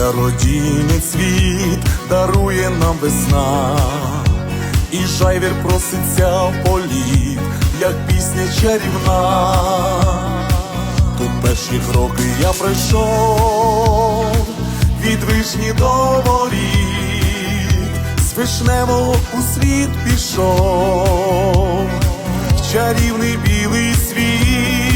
чародійний цвіт дарує нам весна, і жайвір проситься в політ, як пісня чарівна. Тут перші кроки я пройшов від вишні до воріт, з вишневого у світ пішов, чарівний білий світ,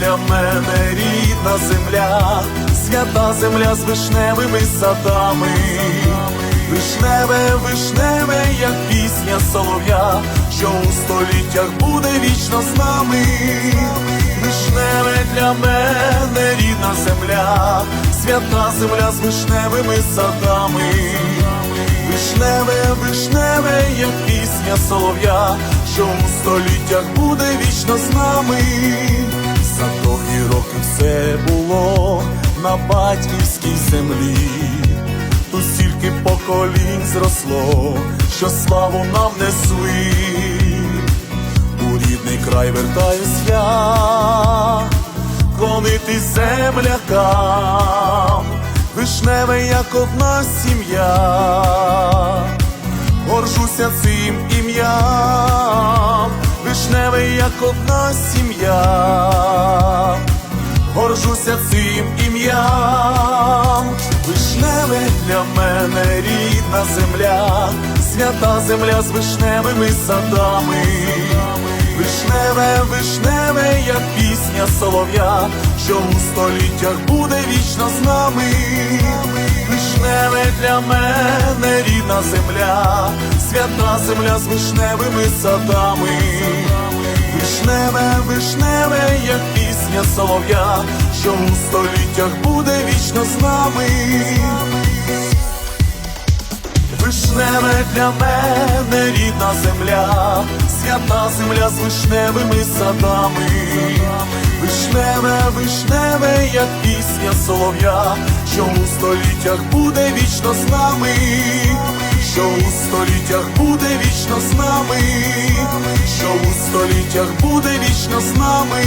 для мене рідна земля, свята земля з вишневими садами. Вишневе, вишневе, як пісня солов'я, що у століттях буде вічно з нами. Вишневе для мене рідна земля, свята земля з вишневими садами. Вишневе, вишневе, як пісня солов'я, що у століттях буде вічно з нами. За трохи років все було на батьківській землі. Тут стільки поколінь зросло, що славу нам несли. У рідний край вертаюсь я, клонити землякам, вишневе, як одна сім'я, горжуся цим ім'ям, вишневе, як одна сім'я, горжуся цим ім'ям, вишневе для мене рідна земля, свята земля з вишневими садами. Вишневе, вишневе, як пісня солов'я, що у століттях буде вічно з нами. Вишневе для мене рідна земля, свята земля з вишневими садами. Вишневе, вишневе, як пісня солов'я, що у століттях буде вічно з нами. Вишневе для мене рідна земля, свята земля з вишневими садами. Вишневе, вишневе, як пісня солов'я, що у століттях буде вічно з нами, що у століттях буде вічно з нами, що у століттях буде вічно з нами.